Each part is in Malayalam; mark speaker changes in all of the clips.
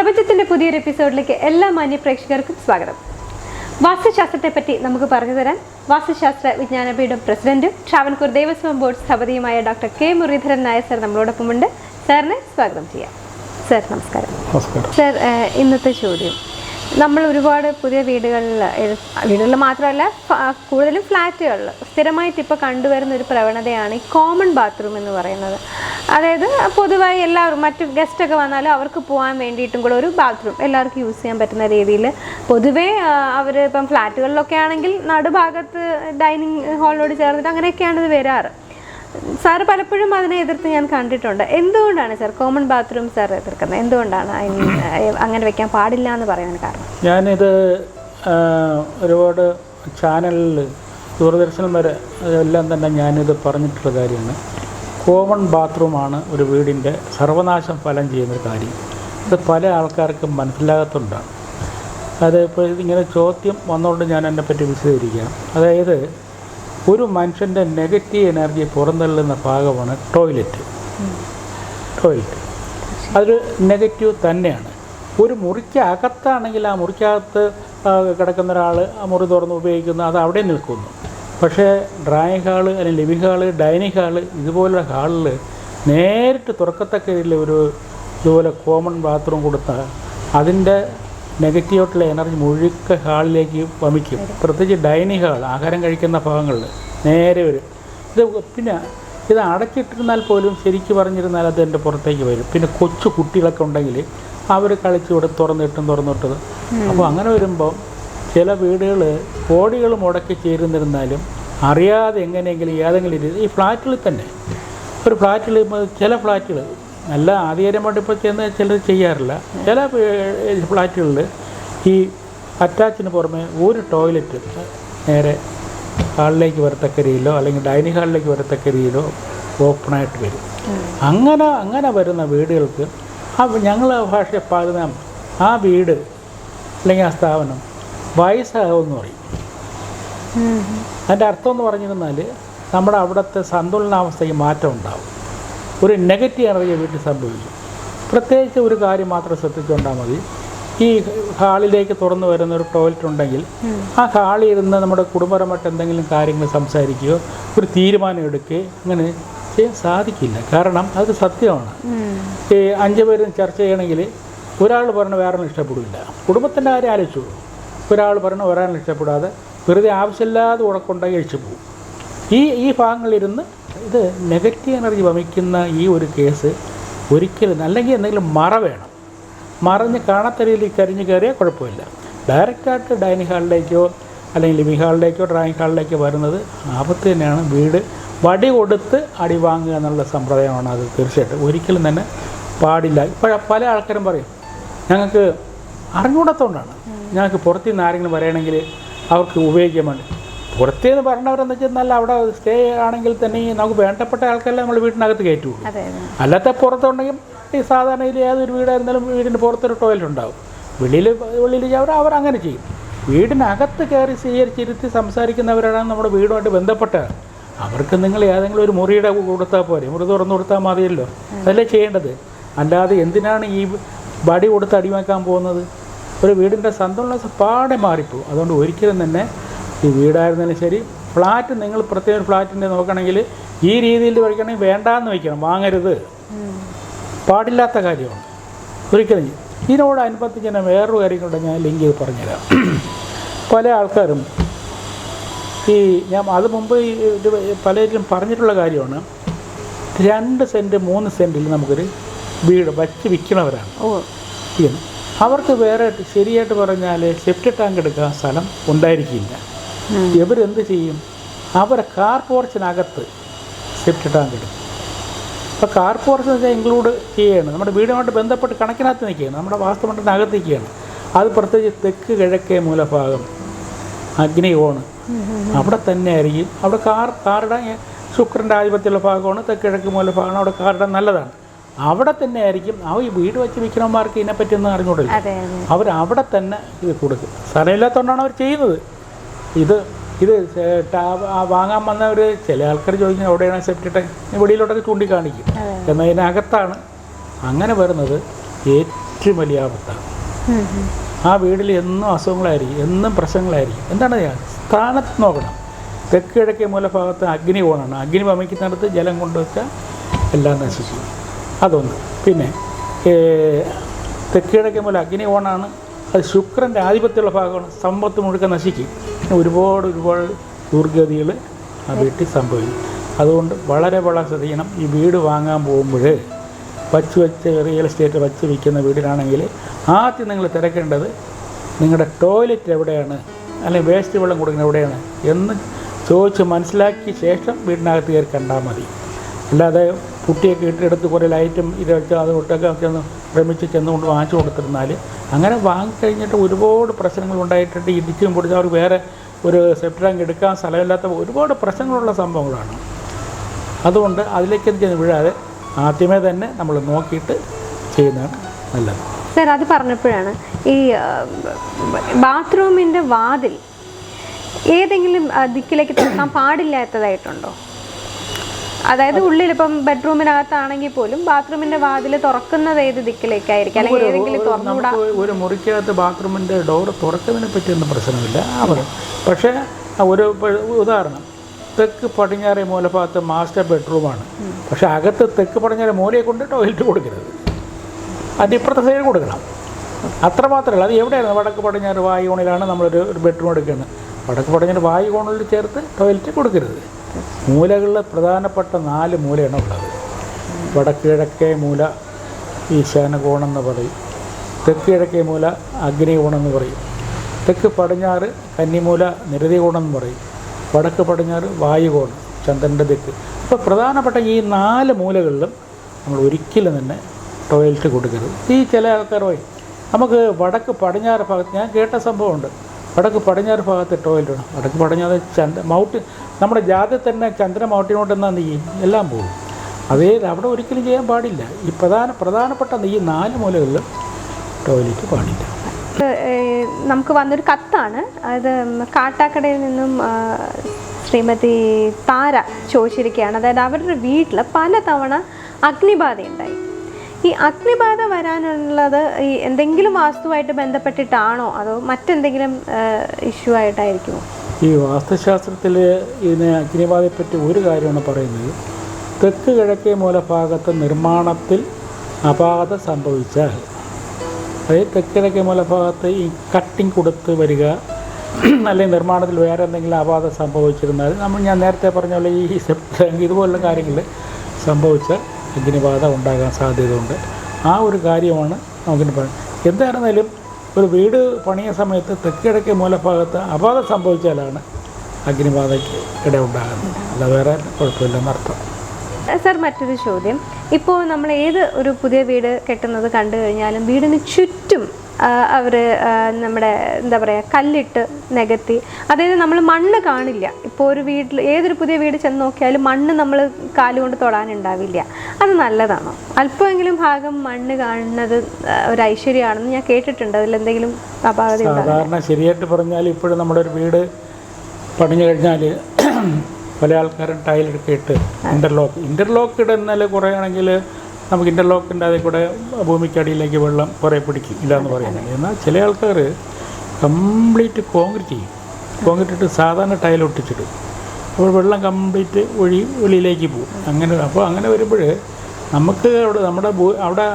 Speaker 1: പ്രപഞ്ചത്തിന്റെ പുതിയൊരു എപ്പിസോഡിലേക്ക് എല്ലാ മാന്യ പ്രേക്ഷകർക്കും സ്വാഗതം. വാസ്തുശാസ്ത്രത്തെ പറ്റി നമുക്ക് പറഞ്ഞു തരാൻ വാസ്തുശാസ്ത്ര വിജ്ഞാനപീഠം പ്രസിഡന്റും Travancore Devaswom board സ്ഥപതിയുമായ doctor K Muraleedharan Nair sir നമ്മളോടൊപ്പമുണ്ട്. സാറിനെ സ്വാഗതം ചെയ്യാം. സർ നമസ്കാരം.
Speaker 2: നമസ്കാരം.
Speaker 1: സർ ഇന്നത്തെ ചോദ്യം. നമ്മൾ ഒരുപാട് പുതിയ വീടുകളിൽ വീടുകളിൽ മാത്രമല്ല കൂടുതലും ഫ്ലാറ്റുകളിൽ സ്ഥിരമായിട്ട് ഇപ്പോൾ കണ്ടുവരുന്ന ഒരു പ്രവണതയാണ് ഈ കോമൺ ബാത്റൂം എന്ന് പറയുന്നത്. അതായത് പൊതുവായി എല്ലാവരും മറ്റു ഗസ്റ്റൊക്കെ വന്നാലും അവർക്ക് പോകാൻ വേണ്ടിയിട്ടും കൂടെ ഒരു ബാത്റൂം എല്ലാവർക്കും യൂസ് ചെയ്യാൻ പറ്റുന്ന രീതിയിൽ പൊതുവേ അവർ ഇപ്പം ഫ്ലാറ്റുകളിലൊക്കെ ആണെങ്കിൽ നടുഭാഗത്ത് ഡൈനിങ് ഹാളിനോട് ചേർന്നിട്ട് അങ്ങനെയൊക്കെയാണ് ഇത് വരാറ്. സാർ പലപ്പോഴും അതിനെ എതിർത്ത് ഞാൻ കണ്ടിട്ടുണ്ട്. എന്തുകൊണ്ടാണ് സാർ കോമൺ ബാത്റൂം സാർ എതിർക്കുന്നത്? എന്തുകൊണ്ടാണ് അങ്ങനെ വെക്കാൻ പാടില്ല എന്ന് പറയാൻ കാരണം?
Speaker 2: ഞാനിത് ഒരുപാട് ചാനലിൽ ദൂരദർശനം വരെ എല്ലാം തന്നെ ഞാനിത് പറഞ്ഞിട്ടുള്ള കാര്യമാണ്. കോമൺ ബാത്റൂമാണ് ഒരു വീടിന്റെ സർവനാശം ഫലം ചെയ്യുന്നൊരു കാര്യം. ഇത് പല ആൾക്കാർക്കും മനസ്സിലാകത്തുണ്ടാണ് അതിപ്പോൾ ഇതിങ്ങനെ ചോദ്യം വന്നുകൊണ്ട് ഞാൻ എന്നെപ്പറ്റി വിശദീകരിക്കാം. അതായത് ഒരു മനുഷ്യന്റെ നെഗറ്റീവ് എനർജി പുറന്തള്ളുന്ന ഭാഗമാണ് ടോയ്ലറ്റ്. ടോയ്ലറ്റ്. അതൊരു നെഗറ്റീവ് തന്നെയാണ്. ഒരു മുറിക്കകത്താണെങ്കിൽ ആ മുറിക്കകത്ത് കിടക്കുന്ന ഒരാൾ ആ മുറി തുറന്ന് ഉപയോഗിക്കുന്നു അത് അവിടെ നിൽക്കുന്നു. പക്ഷേ ഡ്രായിങ് ഹാൾ അല്ലെങ്കിൽ ലിവിങ് ഹാൾ ഡൈനിങ് ഹാൾ ഇതുപോലുള്ള ഹാളിൽ നേരിട്ട് തുറക്കത്തക്ക ഒരു ഇതുപോലെ കോമൺ ബാത്റൂം കൊടുത്താൽ അതിന്റെ നെഗറ്റീവായിട്ടുള്ള എനർജി മുഴുക്ക ഹാളിലേക്ക് വമിക്കും. പ്രത്യേകിച്ച് ഡൈനിങ് ഹാൾ ആഹാരം കഴിക്കുന്ന ഭാഗങ്ങളിൽ. നേരെ വരും. ഇത് പിന്നെ ഇത് അടച്ചിട്ടിരുന്നാൽ പോലും ശരിക്ക് പറഞ്ഞിരുന്നാൽ അത് എന്റെ പുറത്തേക്ക് വരും. പിന്നെ കൊച്ചു കുട്ടികളൊക്കെ ഉണ്ടെങ്കിൽ അവർ കളിച്ച് ഇവിടെ തുറന്നിട്ടും തുറന്നിട്ടത് അപ്പോൾ അങ്ങനെ വരുമ്പം ചില വീടുകൾ കോടികൾ മുടക്കി ചേരുന്നിരുന്നാലും അറിയാതെ എങ്ങനെയെങ്കിലും ഏതെങ്കിലും രീതി ഈ ഫ്ലാറ്റുകളിൽ തന്നെ. ഒരു ഫ്ലാറ്റിൽ ചില ഫ്ലാറ്റുകൾ നല്ല ആധികാരികമായിട്ട് ഇപ്പോൾ ചെന്ന് ചിലർ ചെയ്യാറില്ല. ചില ഫ്ലാറ്റുകളിൽ ഈ അറ്റാച്ചിന് പുറമെ ഒരു ടോയ്ലറ്റ് നേരെ ഹാളിലേക്ക് വരത്തക്ക രീതിയിലോ അല്ലെങ്കിൽ ഡൈനിങ് ഹാളിലേക്ക് വരത്തക്ക രീതിയിലോ ഓപ്പണായിട്ട് വരും. അങ്ങനെ അങ്ങനെ വരുന്ന വീടുകൾക്ക് ആ ഞങ്ങൾ ഭാഷ പാടുന്ന ആ വീട് അല്ലെങ്കിൽ ആ സ്ഥാപനം വയസ്സാകുമെന്ന് പറയും. അതിന്റെ അർത്ഥം എന്ന് പറഞ്ഞിരുന്നാൽ നമ്മുടെ അവിടുത്തെ സന്തുലനാവസ്ഥയ്ക്ക് മാറ്റം ഉണ്ടാവും. ഒരു നെഗറ്റീവ് എനർജി വീട്ടിൽ സംഭവിച്ചു. പ്രത്യേകിച്ച് ഒരു കാര്യം മാത്രം ശ്രദ്ധിച്ചുകൊണ്ടാൽ മതി. ഈ ഹാളിലേക്ക് തുറന്നു വരുന്ന ഒരു ടോയ്ലറ്റ് ഉണ്ടെങ്കിൽ ആ ഹാളിൽ ഇരുന്ന് നമ്മുടെ കുടുംബപരമായിട്ട് എന്തെങ്കിലും കാര്യങ്ങൾ സംസാരിക്കുകയോ ഒരു തീരുമാനം എടുക്കുകയോ അങ്ങനെ ചെയ്യാൻ സാധിക്കില്ല. കാരണം അത് സത്യമാണ്. ഈ അഞ്ച് പേരും ചർച്ച ചെയ്യണമെങ്കിൽ ഒരാൾ പറഞ്ഞ വേറെ ഇഷ്ടപ്പെടില്ല. കുടുംബത്തിന്റെ കാര്യം ആലോചിച്ചു. ഒരാൾ പറഞ്ഞ ഒരാളിനെ ഇഷ്ടപ്പെടാതെ വെറുതെ ആവശ്യമില്ലാതെ ഉറക്കുണ്ടായി കഴിച്ചു പോകും. ഈ ഈ ഭാഗങ്ങളിലിരുന്ന് ഇത് നെഗറ്റീവ് എനർജി വമിക്കുന്ന ഈ ഒരു കേസ് ഒരിക്കലും അല്ലെങ്കിൽ എന്തെങ്കിലും മറ വേണം. മറഞ്ഞ് കാണാത്ത രീതിയിൽ കരിഞ്ഞ് കയറിയാൽ കുഴപ്പമില്ല. ഡയറക്റ്റായിട്ട് ഡൈനിങ് ഹാളിലേക്കോ അല്ലെങ്കിൽ ലിവിങ് ഹാളിലേക്കോ ഡ്രോയിങ് ഹാളിലേക്കോ വരുന്നത് ആപത്ത് തന്നെയാണ്. വീട് വടി കൊടുത്ത് അടി വാങ്ങുക എന്നുള്ള സമ്പ്രദായമാണ് അത് തീർച്ചയായിട്ടും. ഒരിക്കലും തന്നെ പാടില്ല. ഇപ്പോൾ പല ആൾക്കാരും പറയും ഞങ്ങൾക്ക് അറിഞ്ഞുകൂടാത്തതുകൊണ്ടാണ് ഞങ്ങൾക്ക് പുറത്തു നിന്ന് ആരെങ്കിലും പറയണമെങ്കിൽ അവർക്ക് ഉപയോഗിക്കാൻ വേണ്ടി. പുറത്തേന്ന് പറഞ്ഞവരെന്ന് വെച്ചാൽ അവിടെ സ്റ്റേ ആണെങ്കിൽ തന്നെ നമുക്ക് വേണ്ടപ്പെട്ട ആൾക്കാരെല്ലാം നമ്മൾ വീട്ടിനകത്ത് കയറ്റുള്ളൂ. അല്ലാത്ത പുറത്തുണ്ടെങ്കിൽ ഈ സാധാരണ ഏതൊരു വീടായിരുന്നാലും വീടിന് പുറത്തൊരു ടോയ്ലറ്റ് ഉണ്ടാവും. വെളിയിൽ വെളിയിൽ അവർ അവർ അങ്ങനെ ചെയ്യും. വീടിനകത്ത് കയറി സ്വീകരിച്ചിരുത്തി സംസാരിക്കുന്നവരാണ് നമ്മുടെ വീടുമായിട്ട് ബന്ധപ്പെട്ടത് അവർക്ക് നിങ്ങൾ ഏതെങ്കിലും ഒരു മുറിയുടെ കൊടുത്താൽ പോരെ. മുറി തുറന്നു കൊടുത്താൽ മതിയല്ലോ. അതല്ലേ ചെയ്യേണ്ടത്? അല്ലാതെ എന്തിനാണ് ഈ വടി കൊടുത്ത് അടിവെക്കാൻ പോകുന്നത്? ഒരു വീടിന്റെ സന്തോഷം പാടെ മാറിപ്പോവും. അതുകൊണ്ട് ഒരിക്കലും തന്നെ ഈ വീടായിരുന്നാലും ശരി. ഫ്ലാറ്റ് നിങ്ങൾ പ്രത്യേക ഫ്ലാറ്റിന്റെ നോക്കണമെങ്കിൽ ഈ രീതിയിൽ വയ്ക്കണമെങ്കിൽ വേണ്ടാന്ന് വയ്ക്കണം. വാങ്ങരുത്. പാടില്ലാത്ത കാര്യമാണ്. ഒരിക്കലും. ഇതിനോടനുബന്ധിച്ച് തന്നെ വേറൊരു കാര്യം ഞാൻ ലിങ്ക് ചെയ്ത് പറഞ്ഞുതരാം. പല ആൾക്കാരും ഈ ഞാൻ അത് മുമ്പ് പലരും പറഞ്ഞിട്ടുള്ള കാര്യമാണ്. രണ്ട് സെന്റ് മൂന്ന് സെന്റിൽ നമുക്കൊരു വീട് വച്ച് വിൽക്കണവരാണ്
Speaker 1: ഓ.
Speaker 2: അവർക്ക് വേറെ ശരിയായിട്ട് പറഞ്ഞാൽ സെപ്റ്റ് ടാങ്ക് എടുക്കാൻ സ്ഥലം ഉണ്ടായിരിക്കില്ല. ഇവരെന്ത് ചെയ്യും? അവരെ കാർ പോർച്ചിനകത്ത് സെപ്റ്റി ടാങ്ക് കിട്ടും അപ്പോൾ കാർ പോർച്ച് വെച്ചാൽ ഇൻക്ലൂഡ് ചെയ്യുകയാണ്. നമ്മുടെ വീടുമായിട്ട് ബന്ധപ്പെട്ട് കണക്കിനകത്ത് നിൽക്കുകയാണ്. നമ്മുടെ വാസ്തുമണ്ഡലത്തിനകത്ത് നിൽക്കുകയാണ് അത് പ്രത്യേകിച്ച് തെക്ക് കിഴക്കേ മൂലഭാഗം. അഗ്നി ഓണ് അവിടെ തന്നെ ആയിരിക്കും. അവിടെ കാർ കാറുടെ ശുക്രന്റെ ആധിപത്യമുള്ള ഭാഗമാണ്. തെക്ക് കിഴക്ക് മൂലഭാഗമാണ്. അവിടെ കാറുടെ നല്ലതാണ്. അവിടെ തന്നെ ആയിരിക്കും. ആ ഈ വീട് വെച്ച് വിൽക്കണമാർക്ക് ഇതിനെപ്പറ്റി ഒന്നും
Speaker 1: അതെ
Speaker 2: അവർ അവിടെ തന്നെ ഇത് കൊടുക്കും. സ്ഥലമില്ലാത്തതുകൊണ്ടാണ് അവർ ചെയ്യുന്നത്. ഇത് ഇത് വാങ്ങാൻ വന്ന ഒരു വാങ്ങാൻ വന്നവർ ചില ആൾക്കാർ ചോദിക്കുന്നത് എവിടെയാണ് സെപ്റ്റി ടാങ്ക് വെളിയിലോട്ടൊക്കെ ചൂണ്ടിക്കാണിക്കും. എന്നാൽ ഇതിനകത്താണ് അങ്ങനെ വരുന്നത് ഏറ്റവും വലിയ ആപത്താണ്. ആ വീട്ടിൽ എന്നും അസുഖങ്ങളായിരിക്കും എന്നും പ്രശ്നങ്ങളായിരിക്കും. എന്താണ് സ്ഥാനത്ത് നോക്കണം. തെക്ക് കിഴക്കേ മൂലഭാഗത്ത് അഗ്നി കോണാണ്. അഗ്നി വമിക്കുന്നിടത്ത് ജലം കൊണ്ടുവച്ചാൽ എല്ലാം നശിച്ചു. അതൊന്ന്. പിന്നെ തെക്ക് കിഴക്കേ മൂല അഗ്നി കോണാണ്. അത് ശുക്രന്റെ ആധിപത്യമുള്ള ഭാഗമാണ്. സമ്പത്ത് മുഴുക്ക നശിക്കും. ഒരുപാട് ഒരുപാട് ദുർഗതികൾ ആ വീട്ടിൽ സംഭവിക്കും. അതുകൊണ്ട് വളരെ വളരെ ശ്രദ്ധിക്കണം. ഈ വീട് വാങ്ങാൻ പോകുമ്പോൾ വച്ച് വെച്ച് റിയൽ എസ്റ്റേറ്റ് വച്ച് വിൽക്കുന്ന വീടിനാണെങ്കിൽ ആദ്യം നിങ്ങൾ തിരക്കേണ്ടത് നിങ്ങളുടെ ടോയ്ലറ്റ് എവിടെയാണ്? അല്ലെങ്കിൽ വേസ്റ്റ് വെള്ളം കൊടുക്കുന്നത് എവിടെയാണ്? എന്ന് ചോദിച്ച് മനസ്സിലാക്കിയ ശേഷം വീടിനകത്ത് കയറി കണ്ടാൽ മതി. അല്ലാതെ കുട്ടിയൊക്കെ ഇട്ടെടുത്ത് കുറേ ലൈറ്റും ഇത് വെച്ച് അത് ഒട്ടൊക്കെ ചെന്ന് ഭ്രമിച്ച് ചെന്നുകൊണ്ട് വാങ്ങിച്ചു കൊടുത്തിരുന്നാൽ അങ്ങനെ വാങ്ങിക്കഴിഞ്ഞിട്ട് ഒരുപാട് പ്രശ്നങ്ങൾ ഉണ്ടായിട്ടുണ്ട്. ഇടിച്ചും പൊടിച്ച് അവർ വേറെ ഒരു സെപ്റ്റ് ടാങ്ക് എടുക്കാൻ സ്ഥലമില്ലാത്ത ഒരുപാട് പ്രശ്നങ്ങളുള്ള സംഭവങ്ങളാണ്. അതുകൊണ്ട് അതിലേക്ക് ചെന്ന് വീഴാതെ ആദ്യമേ തന്നെ നമ്മൾ നോക്കിയിട്ട് ചെയ്യുന്നതാണ് നല്ലത്.
Speaker 1: സർ അത് പറഞ്ഞപ്പോഴാണ് ഈ ബാത്റൂമിന്റെ വാതിൽ ഏതെങ്കിലും ദിക്കിലേക്ക് തുറക്കാൻ പാടില്ലാത്തതായിട്ടുണ്ടോ? അതായത് ഉള്ളിൽ ഇപ്പം ബെഡ്റൂമിനകത്താണെങ്കിൽ പോലും ബാത്റൂമിന്റെ വാതിൽ തുറക്കുന്നത് ഏത് ദിക്കിലേക്കായിരിക്കും? അല്ലെങ്കിൽ ഏതെങ്കിലും തുറന്നുകൂടാ
Speaker 2: ഒരു മുറിക്കകത്ത് ബാത്റൂമിന്റെ ഡോർ തുറക്കുന്നതിനെ പറ്റിയൊന്നും പ്രശ്നമില്ല. അവിടെ പക്ഷേ ഒരു ഉദാഹരണം. തെക്ക് പടിഞ്ഞാറേ മൂലഭാഗത്ത് മാസ്റ്റർ ബെഡ്റൂമാണ്. പക്ഷെ അകത്ത് തെക്ക് പടിഞ്ഞാറേ മൂലയെ കൊണ്ട് ടോയ്ലറ്റ് കൊടുക്കരുത്. അതിന്റെ ഇപ്പുറത്തെ സൈഡ് കൊടുക്കണം. അത്ര മാത്രമല്ല അത് എവിടെയാണ് വടക്ക് പടിഞ്ഞാറ് വായു കോണിലാണ് നമ്മളൊരു ഒരു ബെഡ്റൂം എടുക്കുന്നത്. വടക്ക് പടിഞ്ഞാറ് വായു കോണിൽ ചേർത്ത് ടോയ്ലറ്റ് കൊടുക്കരുത്. മൂലകളിൽ പ്രധാനപ്പെട്ട നാല് മൂലയാണ് ഉള്ളത്. വടക്ക് കിഴക്കേ മൂല ഈശാനകോണെന്ന് പറയും. തെക്ക് കിഴക്കേ മൂല അഗ്നികോണെന്ന് പറയും. തെക്ക് പടിഞ്ഞാറ് കന്നിമൂല നിരതികോണെന്ന് പറയും. വടക്ക് പടിഞ്ഞാറ് വായുകോണം ചന്ദ്രന്റെ തെക്ക്. അപ്പോൾ പ്രധാനപ്പെട്ട ഈ നാല് മൂലകളിലും നമ്മൾ ഒരിക്കലും തന്നെ ടോയ്ലറ്റ് കൊടുക്കരുത്. ഈ ചില ആൾക്കാർ നമുക്ക് വടക്ക് പടിഞ്ഞാറ് ഭാഗത്ത് ഞാൻ കേട്ട സംഭവമുണ്ട്. വടക്ക് പടിഞ്ഞാറ് ഭാഗത്ത് ടോയ്ലറ്റ് വേണം വടക്ക് പടിഞ്ഞാറ് ചന്ദ്ര മൗട്ടി നമ്മുടെ ജാതി തന്നെ ചന്ദ്ര മൗട്ടിനോട്ട് എന്നാൽ നീ എല്ലാം പോകും അതേ അവിടെ ഒരിക്കലും ചെയ്യാൻ പാടില്ല. ഈ പ്രധാന പ്രധാനപ്പെട്ട ഈ നാല് മൂലകളിലും ടോയ്ലറ്റ് പാടില്ല.
Speaker 1: നമുക്ക് വന്നൊരു കത്താണ്. അത് കാട്ടാക്കടയിൽ നിന്നും ശ്രീമതി താര ചോദിച്ചിരിക്കുകയാണ്. അതായത് അവരുടെ വീട്ടിൽ പലതവണ അഗ്നിബാധയുണ്ടായി. ഈ അഗ്നിബാധ വരാനുള്ളത് ഈ എന്തെങ്കിലും വാസ്തുവായിട്ട് ബന്ധപ്പെട്ടിട്ടാണോ? അതോ മറ്റെന്തെങ്കിലും ഇഷ്യൂ ആയിട്ടായിരിക്കുമോ?
Speaker 2: ഈ വാസ്തുശാസ്ത്രത്തിൽ ഇതിനെ അഗ്നിബാധയെപ്പറ്റി ഒരു കാര്യമാണ് പറയുന്നത്. തെക്ക് കിഴക്കേ മൂലഭാഗത്ത് നിർമ്മാണത്തിൽ അപാകത സംഭവിച്ചാൽ അതായത് തെക്ക് കിഴക്കേ മൂലഭാഗത്ത് ഈ കട്ടിങ് കൊടുത്ത് വരിക അല്ലെങ്കിൽ നിർമ്മാണത്തിൽ വേറെ എന്തെങ്കിലും അപാകത സംഭവിച്ചിരുന്നാൽ നമ്മൾ ഞാൻ നേരത്തെ പറഞ്ഞ പോലെ ഈ ഇതുപോലുള്ള കാര്യങ്ങൾ സംഭവിച്ച അഗ്നിബാധ ഉണ്ടാകാൻ സാധ്യതയുണ്ട്. ആ ഒരു കാര്യമാണ് നമുക്കിന് പറയാം എന്തായിരുന്നാലും ഒരു വീട് പണിയ സമയത്ത് തെക്കിടയ്ക്ക് മൂലഭാഗത്ത് അപാകത സംഭവിച്ചാലാണ് അഗ്നിബാധയ്ക്ക് ഇട ഉണ്ടാകുന്നത് അല്ല വേറെ കുഴപ്പമില്ലെന്നർത്ഥം
Speaker 1: സർ മറ്റൊരു ചോദ്യം. ഇപ്പോൾ നമ്മൾ ഏത് ഒരു പുതിയ വീട് കെട്ടുന്നത് കണ്ടു കഴിഞ്ഞാലും വീടിന് ചുറ്റും അവർ നമ്മുടെ എന്താ പറയുക കല്ലിട്ട് നികത്തി. അതായത് നമ്മൾ മണ്ണ് കാണില്ല. ഇപ്പോൾ ഒരു വീട്ടിൽ ഏതൊരു പുതിയ വീട് ചെന്ന് നോക്കിയാലും മണ്ണ് നമ്മൾ കാലുകൊണ്ട് തൊടാനുണ്ടാവില്ല. അത് നല്ലതാണോ? അല്പമെങ്കിലും ഭാഗം മണ്ണ് കാണുന്നത് ഒരു ഐശ്വര്യമാണെന്ന് ഞാൻ കേട്ടിട്ടുണ്ട്. അതിലെന്തെങ്കിലും അപാകത
Speaker 2: സാധാരണ ശരിയായിട്ട് പറഞ്ഞാൽ ഇപ്പോഴും നമ്മുടെ ഒരു വീട് പണിഞ്ഞു കഴിഞ്ഞാൽ പല ആൾക്കാരും ടൈലൊക്കെ ഇട്ട് ഇന്റർലോക്ക് ഇന്റർലോക്ക് ഇടുന്നാൽ കുറേ ആണെങ്കിൽ നമുക്ക് ഇന്റർലോക്കിന്റെ അതിൽ കൂടെ ഭൂമിക്കടിയിലേക്ക് വെള്ളം കുറേ പിടിക്കും. ഇല്ലയെന്ന് പറയുന്നത് എന്നാൽ ചില ആൾക്കാർ കംപ്ലീറ്റ് കോൺക്രീറ്റ് ചെയ്യും. കോൺക്രീറ്റ് ഇട്ട് സാധാരണ ടൈൽ ഒട്ടിച്ചിടും. അപ്പോൾ വെള്ളം കംപ്ലീറ്റ് ഒഴി വെളിയിലേക്ക് പോകും. അങ്ങനെ അപ്പോൾ അങ്ങനെ വരുമ്പോൾ നമുക്ക് അവിടെ നമ്മുടെ അവിടെ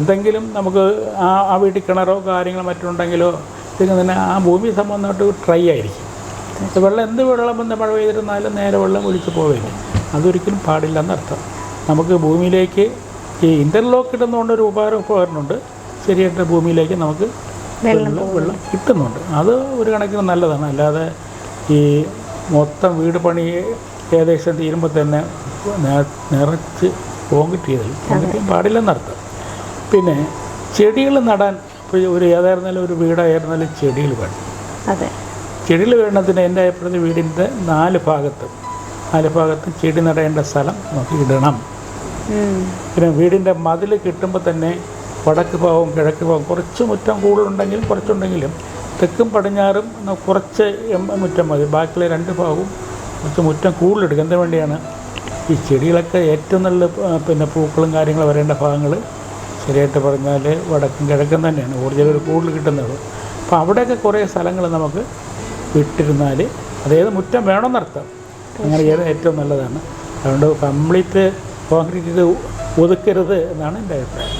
Speaker 2: എന്തെങ്കിലും നമുക്ക് ആ ആ വീട്ടിൽ കിണറോ കാര്യങ്ങളോ മറ്റുണ്ടെങ്കിലോ ഇതൊക്കെ തന്നെ ആ ഭൂമി സംബന്ധമായിട്ട് ട്രൈ ആയിരിക്കും. വെള്ളം എന്ത് വെള്ളം വന്ന് മഴ പെയ്തിരുന്നാലും നേരെ വെള്ളം ഒഴിച്ച് പോവില്ല. അതൊരിക്കലും പാടില്ല എന്നർത്ഥം. നമുക്ക് ഭൂമിയിലേക്ക് ഈ ഇന്റർലോക്ക് ഇടുന്നതുകൊണ്ട് ഒരു ഉപകാരം ഉപകരണമുണ്ട് ശരിയായിട്ട് ഭൂമിയിലേക്ക് നമുക്ക് വെള്ളം വെള്ളം കിട്ടുന്നുണ്ട്. അത് ഒരു കണക്കിന് നല്ലതാണ്. അല്ലാതെ ഈ മൊത്തം വീട് പണി ഏകദേശം തീരുമ്പോൾ തന്നെ നിറച്ച് കോൺക്രീറ്റ് ചെയ്തത് കോൺക്രീറ്റ് ചെയ്യാൻ പാടില്ലെന്നർത്ഥം പിന്നെ ചെടികൾ നടാൻ ഇപ്പോൾ ഒരു ഏതായിരുന്നാലും ഒരു വീടായിരുന്നാലും ചെടികൾ വേണം.
Speaker 1: അതെ.
Speaker 2: ചെടികൾ വേണ്ടതിന് എന്റെ അഭിപ്രായത്തിൽ വീടിന്റെ നാല് ഭാഗത്തും നാല് ഭാഗത്തും ചെടി നടേണ്ട സ്ഥലം നമുക്ക് ഇടണം. പിന്നെ വീടിന്റെ മതിൽ കിട്ടുമ്പോൾ തന്നെ വടക്ക് ഭാഗവും കിഴക്ക് ഭാഗവും കുറച്ച് മുറ്റം കൂടുതലുണ്ടെങ്കിലും കുറച്ചുണ്ടെങ്കിലും തെക്കും പടിഞ്ഞാറും കുറച്ച് മുറ്റം മതി. ബാക്കിയുള്ള രണ്ട് ഭാഗവും കുറച്ച് മുറ്റം കൂടുതലെടുക്കും. എന്തിനു വേണ്ടിയാണ്? ഈ ചെടികളൊക്കെ ഏറ്റവും നല്ല പിന്നെ പൂക്കളും കാര്യങ്ങളും വരേണ്ട ഭാഗങ്ങൾ ശരിയായിട്ട് പറഞ്ഞാൽ വടക്കും കിഴക്കും തന്നെയാണ്. ഊർജകൾ കൂടുതൽ കിട്ടുന്നത്. അപ്പോൾ അവിടെയൊക്കെ കുറേ സ്ഥലങ്ങൾ നമുക്ക് വിട്ടിരുന്നാൽ അതായത് മുറ്റം വേണമെന്നർത്ഥം. അങ്ങനെ ഏറ്റവും നല്ലതാണ്. അതുകൊണ്ട് കംപ്ലീറ്റ് കോൺക്രീറ്റ് ഇത് ഒതുക്കരുത് എന്നാണ് എന്റെ അഭിപ്രായം.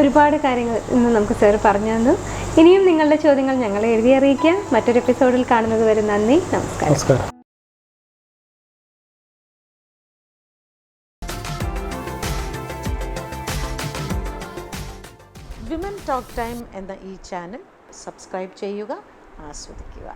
Speaker 1: ഒരുപാട് കാര്യങ്ങൾ ഇന്ന് നമുക്ക് സാർ പറഞ്ഞു തന്നു. ഇനിയും നിങ്ങളുടെ ചോദ്യങ്ങൾ ഞങ്ങളെ എഴുതി അറിയിക്കുക മറ്റൊരു എപ്പിസോഡിൽ കാണുന്നത് വരെ നന്ദി നമസ്കാരം.
Speaker 2: നമസ്കാരം.
Speaker 3: വിമൻ ടോക്ക് ടൈം എന്ന ഈ ചാനൽ സബ്സ്ക്രൈബ് ചെയ്യുക ആസ്വദിക്കുക.